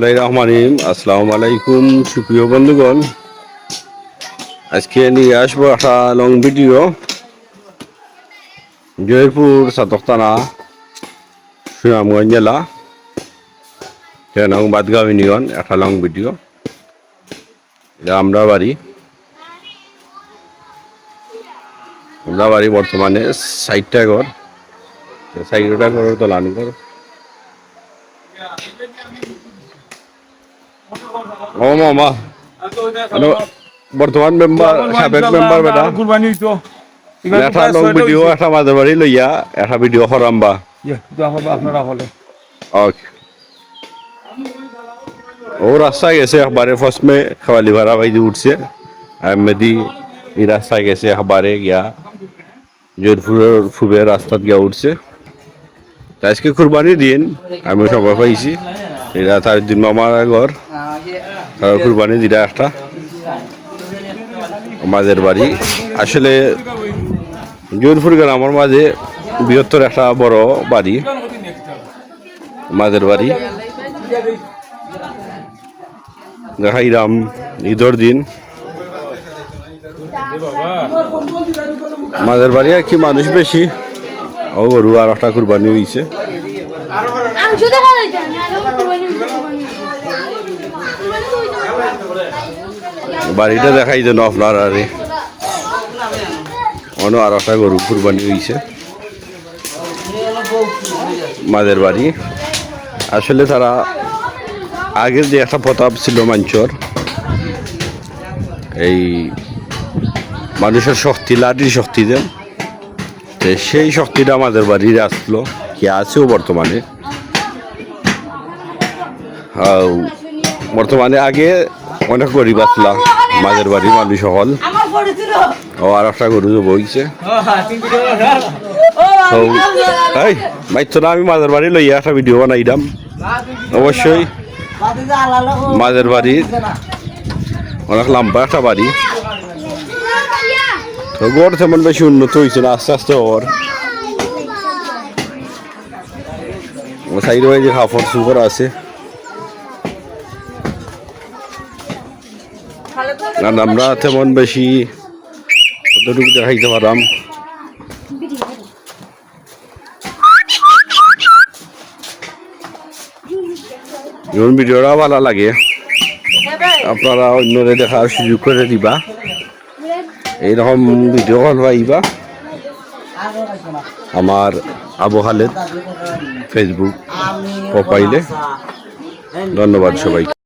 রহমানির আসসালামু আলাইকুম, সুপ্রিয় বন্ধুগণ। আজকে নিয়ে আসব একটা লং ভিডিও জয়পুর সাতকতানা সুনামগঞ্জ জেলা। নং বাদগাঁও ইউনিয়ন, একটা লং ভিডিও আমরা বাড়ি আমরা বাড়ি বর্তমানে ষাটটা ঘর। ষাটটা ঘর তোলানি ঘর। ও মামা ano, বর্তমান মেম্বার সাবেক মেম্বার বেটা। কুরবানি তো একটা লং ভিডিও একটা মাঝে বাড়ি লইয়া একটা ভিডিও করাম আপনারা হলে। ওকে ও রাস্তায় গেছে একবারে ফসমে খাওয়ালি ভাড়া বাইদি উঠছে। আহমেদি এই রাস্তায় গেছে একবারে গিয়া। জোরপুরের ফুবে রাস্তাত গিয়া উঠছে। আজকে কুরবানি দিন আমি সবাই পাইছি। এটা তার দিন মামার ঘর। কুরবানি দিটা একটা। মাঝের বাড়ি। আসলে জোরপুর গ্রামের মাঝে বৃহত্তর একটা বড় বাড়ি। মাঝের বাড়ি। দেখাইলাম ঈদর দিন। মাঝের বাড়ি আর কি মানুষ বেশি। ও গরু আর একটা কুরবানি হয়েছে বাড়িটা দেখাই যেন আপনার আরে অন্য আর একটা গরু কুরবানি হয়েছে মাদের বাড়ি। আসলে তারা আগের যে একটা প্রতাপ ছিল মাঞ্চর এই মানুষের শক্তি লাঠির শক্তি দেন। তো সেই শক্তিটা আমাদের বাড়ির আসলো, কি আছেও বর্তমানে। বর্তমানে আগে অনেক গরিব আসলাম মাঝের বাড়ি মানুষ হল। ও, আর একটা গরু বইছে। এই না, আমি মাঝের বাড়ি লইয়া একটা ভিডিও বানাইলাম। অবশ্যই মাঝের বাড়ির অনেক লম্বা একটা বাড়ি। গড় তেমন বেশি উন্নত হয়েছে না, আস্তে আস্তে ওর সাইড ওয়াইজে কাপড় সুপড় আছে। আর আমরা তেমন বেশি কতটুকু দেখাইতে পারাম ভিডিওটা ভালো লাগে, আপনারা অন্যরে দেখার সুযোগ করে দিবা। এইরকম ভিডিও কল পাইবা? আমার আবু খালেদ ফেসবুক প্রোফাইলে ধন্যবাদ সবাই